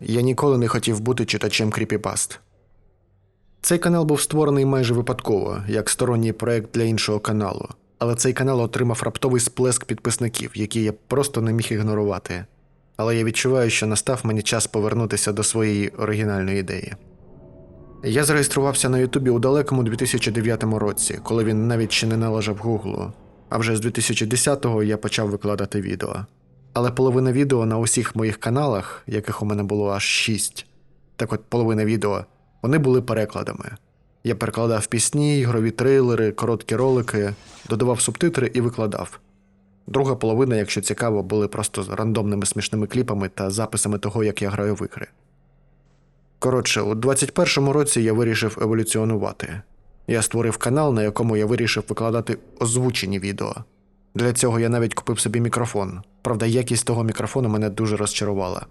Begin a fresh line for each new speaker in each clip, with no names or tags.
Я ніколи не хотів бути читачем кріпіпаст. Цей канал був створений майже випадково, як сторонній проект для іншого каналу, але цей канал отримав раптовий сплеск підписників, який я просто не міг ігнорувати. Але я відчуваю, що настав мені час повернутися до своєї оригінальної ідеї. Я зареєструвався на Ютубі у далекому 2009 році, коли він навіть ще не належав Гуглу. А вже з 2010-го я почав викладати відео. Але половина відео на усіх моїх каналах, яких у мене було аж шість, так от половина відео, вони були перекладами. Я перекладав пісні, ігрові трейлери, короткі ролики, додавав субтитри і викладав. Друга половина, якщо цікаво, були просто рандомними смішними кліпами та записами того, як я граю в ігри. Коротше, у 21-му році я вирішив еволюціонувати. Я створив канал, на якому я вирішив викладати озвучені відео. Для цього я навіть купив собі мікрофон. Правда, якість того мікрофону мене дуже розчарувала.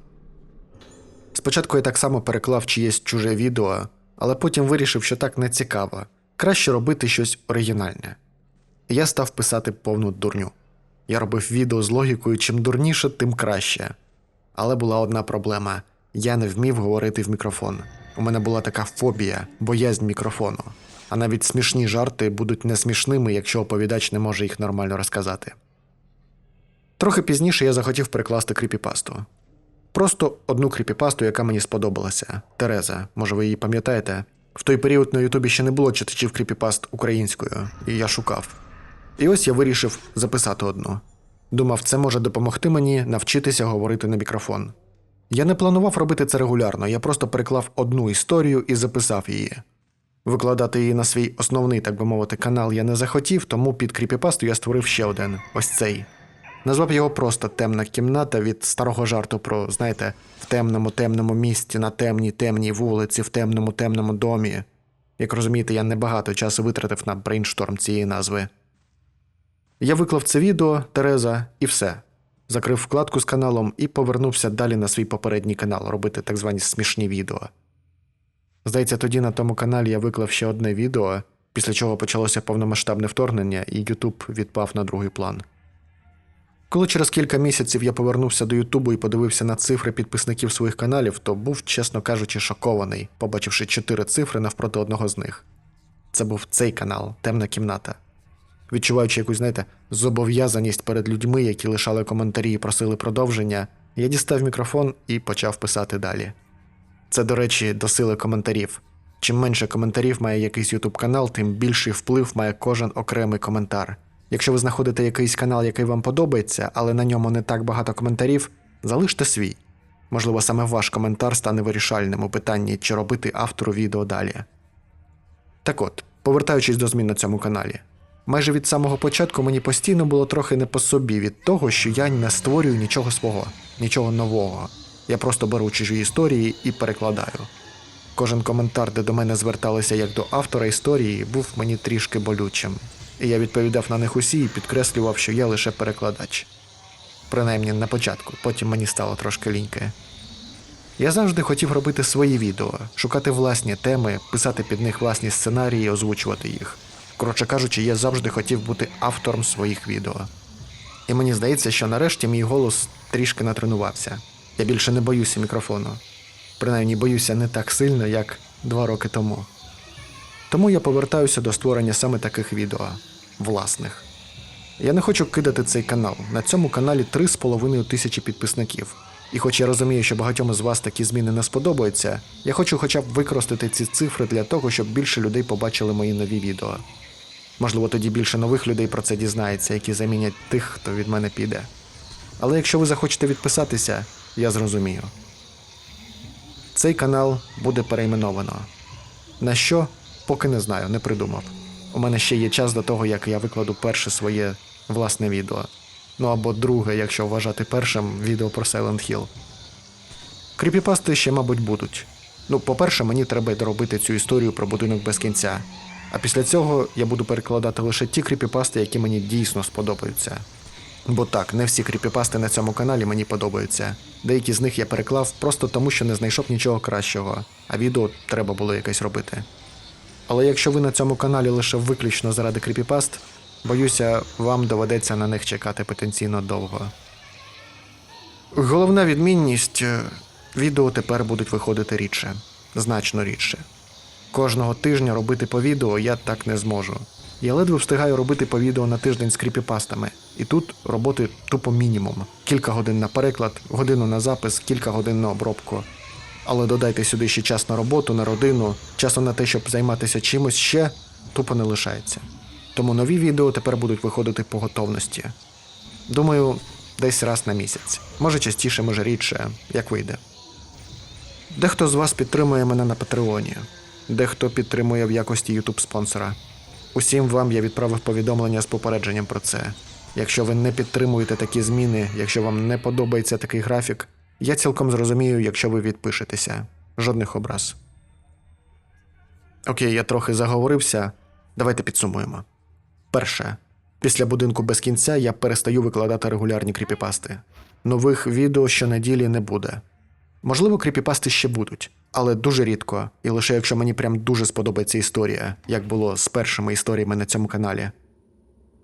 Спочатку я так само переклав чиєсь чуже відео, але потім вирішив, що так не цікаво. Краще робити щось оригінальне. Я став писати повну дурню. Я робив відео з логікою, чим дурніше, тим краще. Але була одна проблема: я не вмів говорити в мікрофон. У мене була така фобія, боязнь мікрофону. А навіть смішні жарти будуть не смішними, якщо оповідач не може їх нормально розказати. Трохи пізніше я захотів перекласти кріпіпасту. Просто одну кріпіпасту, яка мені сподобалася Тереза, може ви її пам'ятаєте? В той період на Ютубі ще не було читачів кріпіпаст українською, і я шукав. І ось я вирішив записати одну. Думав, це може допомогти мені навчитися говорити на мікрофон. Я не планував робити це регулярно, я просто переклав одну історію і записав її. Викладати її на свій основний, так би мовити, канал я не захотів, тому під кріпіпасту я створив ще один ось цей. Назвав його просто темна кімната від старого жарту про, знаєте, в темному темному місті, на темній темній вулиці, в темному темному домі. Як розумієте, я небагато часу витратив на брейншторм цієї назви. Я виклав це відео, Тереза, і все. Закрив вкладку з каналом і повернувся далі на свій попередній канал робити так звані смішні відео. Здається, тоді на тому каналі я виклав ще одне відео, після чого почалося повномасштабне вторгнення, і Ютуб відпав на другий план. Коли через кілька місяців я повернувся до Ютубу і подивився на цифри підписників своїх каналів, то був, чесно кажучи, шокований, побачивши чотири цифри навпроти одного з них. Це був цей канал, темна кімната. Відчуваючи якусь, знаєте, зобов'язаність перед людьми, які лишали коментарі і просили продовження, я дістав мікрофон і почав писати далі. Це, до речі, до сили коментарів. Чим менше коментарів має якийсь YouTube канал, тим більший вплив має кожен окремий коментар. Якщо ви знаходите якийсь канал, який вам подобається, але на ньому не так багато коментарів, залиште свій. Можливо, саме ваш коментар стане вирішальним у питанні, чи робити автору відео далі. Так от, повертаючись до змін на цьому каналі. Майже від самого початку мені постійно було трохи не по собі від того, що я не створюю нічого свого, нічого нового. Я просто беру чужі історії і перекладаю. Кожен коментар, де до мене зверталися як до автора історії, був мені трішки болючим. І я відповідав на них усі і підкреслював, що я лише перекладач. Принаймні на початку, потім мені стало трошки ліньки. Я завжди хотів робити свої відео, шукати власні теми, писати під них власні сценарії, озвучувати їх. Коротше кажучи, я завжди хотів бути автором своїх відео. І мені здається, що нарешті мій голос трішки натренувався. Я більше не боюся мікрофону. Принаймні боюся не так сильно, як два роки тому. Тому я повертаюся до створення саме таких відео власних. Я не хочу кидати цей канал. На цьому каналі 3,5 тисячі підписників. І хоч я розумію, що багатьом з вас такі зміни не сподобаються, я хочу хоча б використати ці цифри для того, щоб більше людей побачили мої нові відео. Можливо, тоді більше нових людей про це дізнається, які замінять тих, хто від мене піде. Але якщо ви захочете відписатися, я зрозумію. Цей канал буде перейменовано. На що? Поки не знаю, не придумав. У мене ще є час до того, як я викладу перше своє власне відео. Ну або друге, якщо вважати першим відео про Silent Hill. Кріпіпасти ще, мабуть, будуть. Ну, по-перше, мені треба доробити цю історію про будинок без кінця. А після цього я буду перекладати лише ті кріпіпасти, які мені дійсно сподобаються. Бо так, не всі кріпіпасти на цьому каналі мені подобаються. Деякі з них я переклав просто тому, що не знайшов нічого кращого, а відео треба було якесь робити. Але якщо ви на цьому каналі лише виключно заради кріпіпаст, боюся, вам доведеться на них чекати потенційно довго. Головна відмінність е, відео тепер будуть виходити рідше, значно рідше. Кожного тижня робити по відео я так не зможу. Я ледве встигаю робити по відео на тиждень з кріпіпастами, і тут роботи тупо мінімум: кілька годин на переклад, годину на запис, кілька годин на обробку. Але додайте сюди ще час на роботу, на родину, часу на те, щоб займатися чимось ще тупо не лишається. Тому нові відео тепер будуть виходити по готовності. Думаю, десь раз на місяць. Може частіше, може рідше, як вийде. Дехто з вас підтримує мене на Патреоні, дехто підтримує в якості Ютуб спонсора. Усім вам я відправив повідомлення з попередженням про це. Якщо ви не підтримуєте такі зміни, якщо вам не подобається такий графік, я цілком зрозумію, якщо ви відпишетеся. Жодних образ. Окей, я трохи заговорився. Давайте підсумуємо. Перше. Після будинку без кінця я перестаю викладати регулярні кріпіпасти. Нових відео щонеділі не буде. Можливо, кріпіпасти ще будуть, але дуже рідко, і лише якщо мені прям дуже сподобається історія, як було з першими історіями на цьому каналі.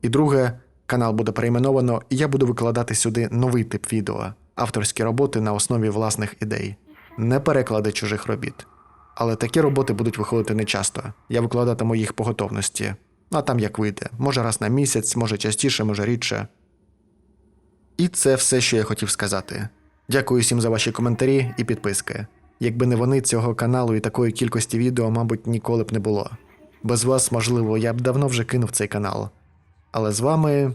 І друге, канал буде перейменовано, і я буду викладати сюди новий тип відео, авторські роботи на основі власних ідей, не переклади чужих робіт. Але такі роботи будуть виходити нечасто. Я викладатиму їх по готовності. А там як вийде. Може раз на місяць, може частіше, може рідше. І це все, що я хотів сказати. Дякую всім за ваші коментарі і підписки. Якби не вони, цього каналу і такої кількості відео, мабуть, ніколи б не було. Без вас, можливо, я б давно вже кинув цей канал. Але з вами.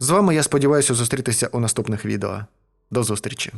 З вами я сподіваюся зустрітися у наступних відео. До зустрічі!